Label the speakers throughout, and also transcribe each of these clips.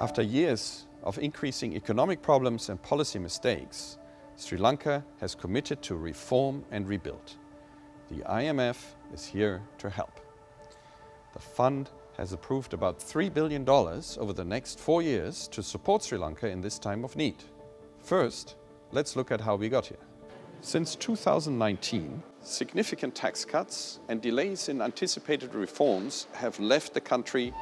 Speaker 1: After years of increasing economic problems and policy mistakes, Sri Lanka has committed to reform and rebuild. The IMF is here to help. The fund has approved about $3 billion over the next four years to support Sri Lanka in this time of need. First, let's look at how we got here. Since 2019, significant tax cuts and delays in anticipated reforms have left the country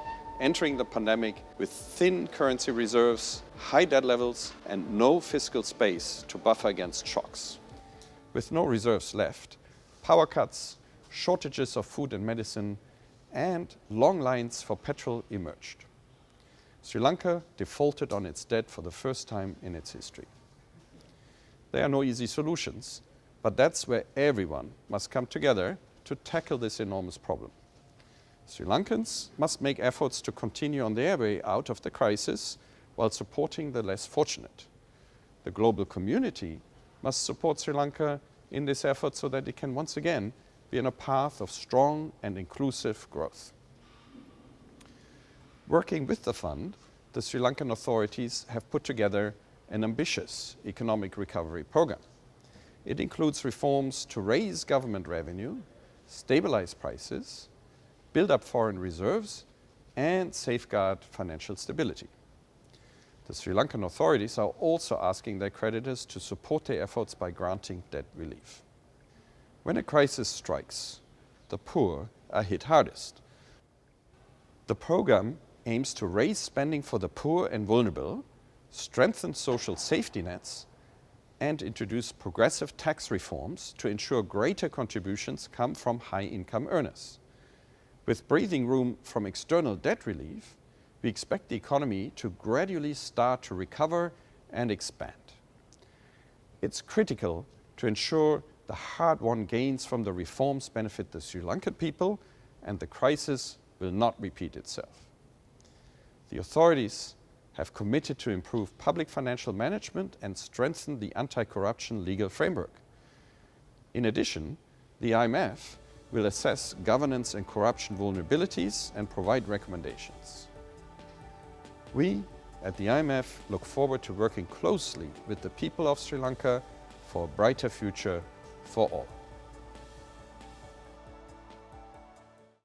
Speaker 1: entering the pandemic with thin currency reserves, high debt levels, and no fiscal space to buffer against shocks. With no reserves left, power cuts, shortages of food and medicine, and long lines for petrol emerged. Sri Lanka defaulted on its debt for the first time in its history. There are no easy solutions, but that's where everyone must come together to tackle this enormous problem. Sri Lankans must make efforts to continue on their way out of the crisis while supporting the less fortunate. The global community must support Sri Lanka in this effort so that it can once again be on a path of strong and inclusive growth. Working with the fund, the Sri Lankan authorities have put together an ambitious economic recovery program. It includes reforms to raise government revenue, stabilize prices, build up foreign reserves, and safeguard financial stability. The Sri Lankan authorities are also asking their creditors to support their efforts by granting debt relief. When a crisis strikes, the poor are hit hardest. The program aims to raise spending for the poor and vulnerable, strengthen social safety nets, and introduce progressive tax reforms to ensure greater contributions come from high income earners. With breathing room from external debt relief, we expect the economy to gradually start to recover and expand. It's critical to ensure the hard-won gains from the reforms benefit the Sri Lankan people and the crisis will not repeat itself. The authorities have committed to improve public financial management and strengthen the anti-corruption legal framework. In addition, the IMF will assess governance and corruption vulnerabilities and provide recommendations. We at the IMF look forward to working closely with the people of Sri Lanka for a brighter future for all.